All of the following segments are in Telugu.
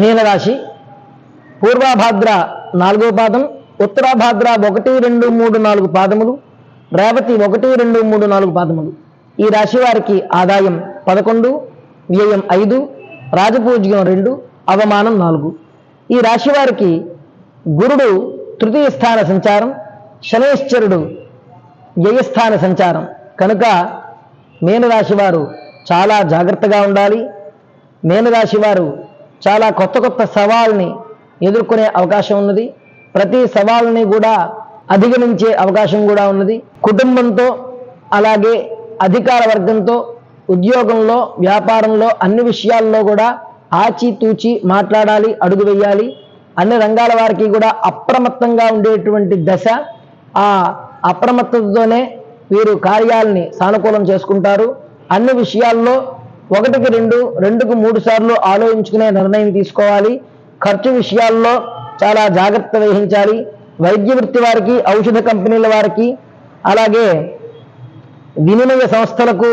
మీనరాశి పూర్వాభాద్ర నాలుగో పాదం ఉత్తరాభాద్ర ఒకటి రెండు మూడు నాలుగు పాదములు రేవతి ఒకటి రెండు మూడు నాలుగు పాదములు. ఈ రాశి వారికి ఆదాయం పదకొండు వ్యయం ఐదు రాజపూజ్యం రెండు అవమానం నాలుగు. ఈ రాశి వారికి గురుడు తృతీయ స్థాన సంచారం శనేశ్వరుడు వ్యయస్థాన సంచారం. కనుక మీనరాశి వారు చాలా జాగ్రత్తగా ఉండాలి. మీనరాశి వారు చాలా కొత్త కొత్త సవాల్ని ఎదుర్కొనే అవకాశం ఉన్నది. ప్రతి సవాల్ని కూడా అధిగమించే అవకాశం కూడా ఉన్నది. కుటుంబంతో అలాగే అధికార వర్గంతో ఉద్యోగంలో వ్యాపారంలో అన్ని విషయాల్లో కూడా ఆచితూచి మాట్లాడాలి అడుగు వేయాలి. అన్ని రంగాల వారికి కూడా అప్రమత్తంగా ఉండేటువంటి దశ ఆ అప్రమత్తతతోనే వీరు కార్యాలని సానుకూలం చేసుకుంటారు. అన్ని విషయాల్లో ఒకటికి రెండు రెండుకు మూడు సార్లు ఆలోచించుకునే నిర్ణయం తీసుకోవాలి. ఖర్చు విషయాల్లో చాలా జాగ్రత్త వహించాలి. వైద్య వృత్తి వారికి ఔషధ కంపెనీల వారికి అలాగే వినిమయ సంస్థలకు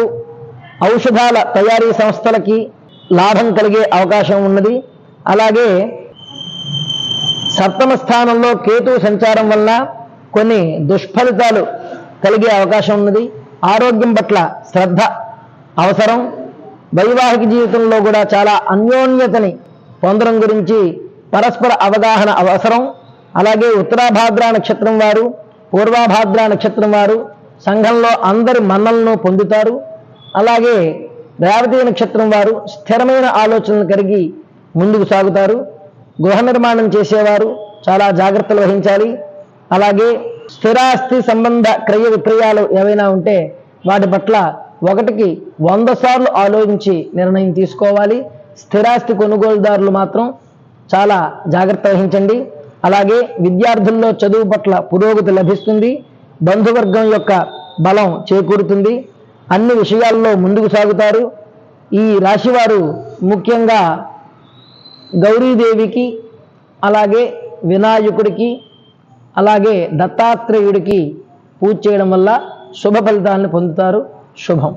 ఔషధాల తయారీ సంస్థలకి లాభం కలిగే అవకాశం ఉన్నది. అలాగే సప్తమ స్థానంలో కేతు సంచారం వల్ల కొన్ని దుష్ఫలితాలు కలిగే అవకాశం ఉన్నది. ఆరోగ్యం పట్ల శ్రద్ధ అవసరం. వైవాహిక జీవితంలో కూడా చాలా అన్యోన్యతని పొందడం గురించి పరస్పర అవగాహన అవసరం. అలాగే ఉత్తరాభాద్ర నక్షత్రం వారు పూర్వాభాద్ర నక్షత్రం వారు సంఘంలో అందరి మన్నలను పొందుతారు. అలాగే రేవతి నక్షత్రం వారు స్థిరమైన ఆలోచనలు కలిగి ముందుకు సాగుతారు. గృహ నిర్మాణం చేసేవారు చాలా జాగ్రత్తలు వహించాలి. అలాగే స్థిరాస్తి సంబంధ క్రయ విక్రయాలు ఏవైనా ఉంటే వాటి పట్ల ఒకటికి వంద సార్లు ఆలోచించి నిర్ణయం తీసుకోవాలి. స్థిరాస్తి కొనుగోలుదారులు మాత్రం చాలా జాగ్రత్త వహించండి. అలాగే విద్యార్థుల్లో చదువు పట్ల పురోగతి లభిస్తుంది. బంధువర్గం యొక్క బలం చేకూరుతుంది. అన్ని విషయాల్లో ముందుకు సాగుతారు. ఈ రాశివారు ముఖ్యంగా గౌరీదేవికి అలాగే వినాయకుడికి అలాగే దత్తాత్రేయుడికి పూజ చేయడం వల్ల శుభ ఫలితాలను పొందుతారు. శుభం